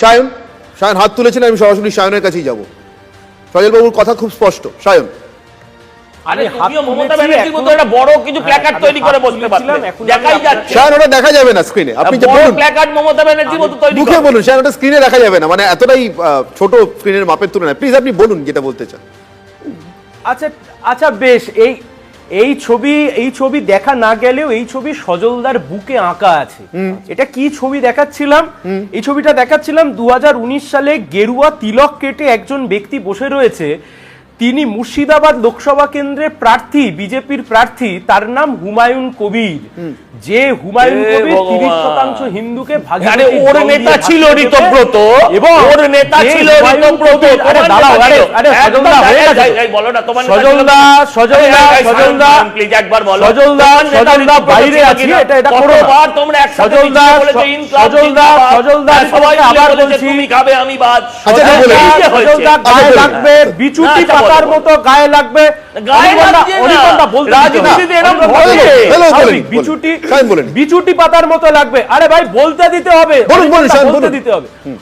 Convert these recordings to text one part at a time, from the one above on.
সায়ন সায়ন হাত তুলেছেন আমি সরাসরি সায়নের কাছেই যাব। সজলবাবুর কথা খুব স্পষ্ট। সায়ন। ওটা দেখা যাবে না স্ক্রিনে আপনি বলুন। মুখে ওটা স্ক্রিনে দেখা যাবে না। মানে এতটাই আহ, ছোট স্ক্রিনের মাপের তুলনায়। প্লিজ আপনি বলুন যেটা বলতে চান। আচ্ছা আচ্ছা বেশ এই এই ছবি এই ছবি দেখা না গেলেও এই ছবি সজলদার বুকে আঁকা আছে। এটা কি ছবি দেখাচ্ছিলাম? এই ছবিটা দেখাচ্ছিলাম দু হাজার উনিশ সালে গেরুয়া তিলক কেটে একজন ব্যক্তি বসে রয়েছে। তিনি মুর্শিদাবাদ লোকসভা কেন্দ্রের প্রার্থী বিজেপির প্রার্থী তার নাম হুমায়ুন কবির। যে হুমায়ুন কবির তিরিশ শতাংশ হিন্দুকে ওর নেতা ছিল ঋতব্রত। এবং ওর নেতা ছিল ঋতব্রত। আরে দাঁড়াও, আরে আরে সজলদা হয়ে গেছে। বলো না তোমার সজলদা সজলদা সজলদা please, একবার বলো। সজলদা সজলদা বাইরে আছি? এটা এটা করো। কতবার তোমরা একসাথে সজলদা সজলদা সজলদা সবাই আবার বলছি তুমি খাবে আমি বাদ। সজলদা, গায়ে লাগবে বিচুটি বলো, মতো গায়ে লাগবে।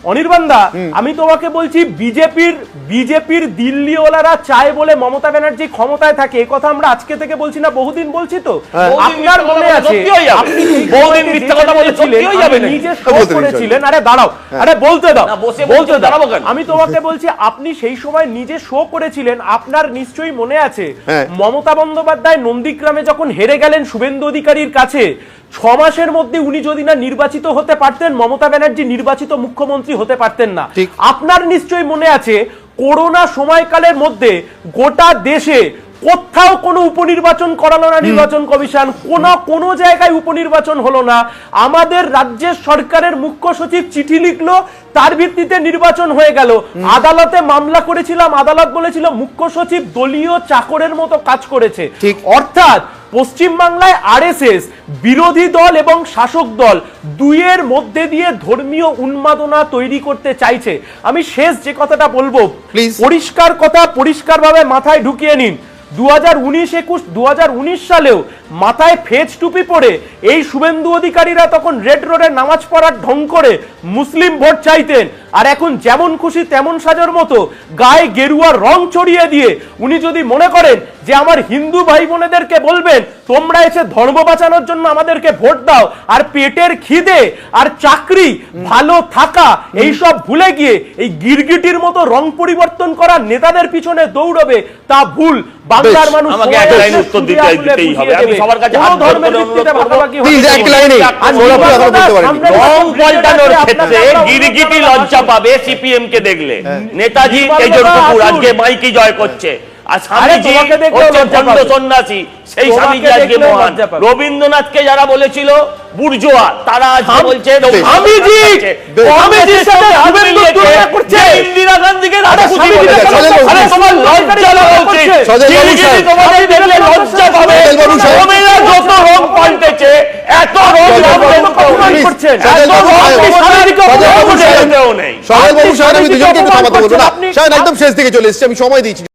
অনির্বাণদা- আমি তোমাকে বলছি বিজেপির বিজেপির দিল্লিওয়ালারা চায় বলে মমতা ব্যানার্জি ক্ষমতায় থাকে। এই কথা আমরা আজকে থেকে বলছি না বহুদিন বলছি তো। আপনার মনে আছে হয়ে আরে দাঁড়াও আরে বলতে দাও বলতে দাঁড়াবো আমি তোমাকে বলছি আপনি সেই সময় নিজে শো করেছিলেন আপনার নিশ্চয়ই মনে আছে হ্যাঁ। মমতা বন্দ্যোপাধ্যায় নন্দীগ্রামে যখন হেরে গেলেন শুভেন্দু অধিকারীর কাছে ছ মাসের মধ্যে উনি যদি না নির্বাচিত হতে পারতেন মমতা ব্যানার্জি নির্বাচিত মুখ্যমন্ত্রী হতে পারতেন না। আপনার নিশ্চয়ই মনে আছে করোনা সময়কালের মধ্যে গোটা দেশে কোথাও কোনো উপনির্বাচন করালো না নির্বাচন কমিশন কোন কোন জায়গায় উপনির্বাচন হলো না। আমাদের রাজ্যের সরকারের মুখ্য সচিব চিঠি লিখলো তার ভিত্তিতে নির্বাচন হয়ে গেল। আদালতে মামলা করেছিলাম আদালত বলেছিল মুখ্য সচিব দলীয় চাকরের মতো কাজ করেছে। অর্থাৎ পশ্চিমবাংলায় আরএসএস বিরোধী দল এবং শাসক দল দুইয়ের মধ্যে দিয়ে ধর্মীয় উন্মাদনা তৈরি করতে চাইছে। আমি শেষ যে কথাটা বলব পরিষ্কার কথা পরিষ্কারভাবে মাথায় ঢুকিয়ে নিন। দু হাজার উনিশ একুশ দু সালেও মাথায় ফেজ টুপি পরে এই শুভেন্দু অধিকারীরা তখন রেড রোডে নামাজ পড়ার ঢং করে মুসলিম ভোট চাইতেন। আর এখন যেমন খুশি তেমন সাজার মতো গায়ে গেরুয়া রং চড়িয়ে দিয়ে উনি যদি মনে করেন যে আমার হিন্দু ভাই বোনেদেরকে বলবেন তোমরা এসে ধর্ম বাঁচানোর জন্য আমাদেরকে ভোট দাও আর পেটের খিদে আর চাকরি ভালো থাকা এই সব ভুলে গিয়ে এই গিরগিটির মতো রং পরিবর্তন করা নেতাদের পিছনে দৌড়বে তা ভুল। বাংলার মানুষ উত্তর দিতে- দিতেই হবে। সবার কাছে হাত ধর্মের ভিত্তিতে ভাগাভাগি Please, এক লাইনে। আর সোনাপুর নির্বাচন এখনও বলতে পারেনি। সামনে রং পাল্টানোর ক্ষেত্রে গিরগিটি লজ্জা পাবে সিপিএম কে দেখলে। নেতাজি নির্মলা এই জন্য কুকুর। আজকে মাইকি জয় করছে। আর স্বামীজি তোমাকে দেখলেও হচ্ছে লজ্জা ভণ্ড পাবে। সন্ন্যাসী সেই স্বামীজি আজকে মহান রবীন্দ্রনাথকে যারা বলেছিল বুর্জোয়া তারা আজকে বলছে স্বামীজি, স্বামীজির সাথে তুলনা করছে। ইন্দিরা গান্ধীকে আরে রাজা খুশি স্বামীজির বলেছে। সাথে সজল আরে বাবু। তোমার লজ্জা লাগা উচিত। সজল বাবু গিরগিটি সাহেব। তোমাদের দেখলে লজ্জা পাবে সজল বাবু সাহেব। রবীন্দ্র যত রং পাল্টেছে এত রং সজল বাবু, আপনাদের অপমান please, করছেন। এত রং স্বামীজিকে অপমান বাবু নেই সজল বাবু সাহেব আমি দুজনকে একটু বলব না আপনি- একদম শেষ দিকে চলে এসেছি আমি সময় দিচ্ছি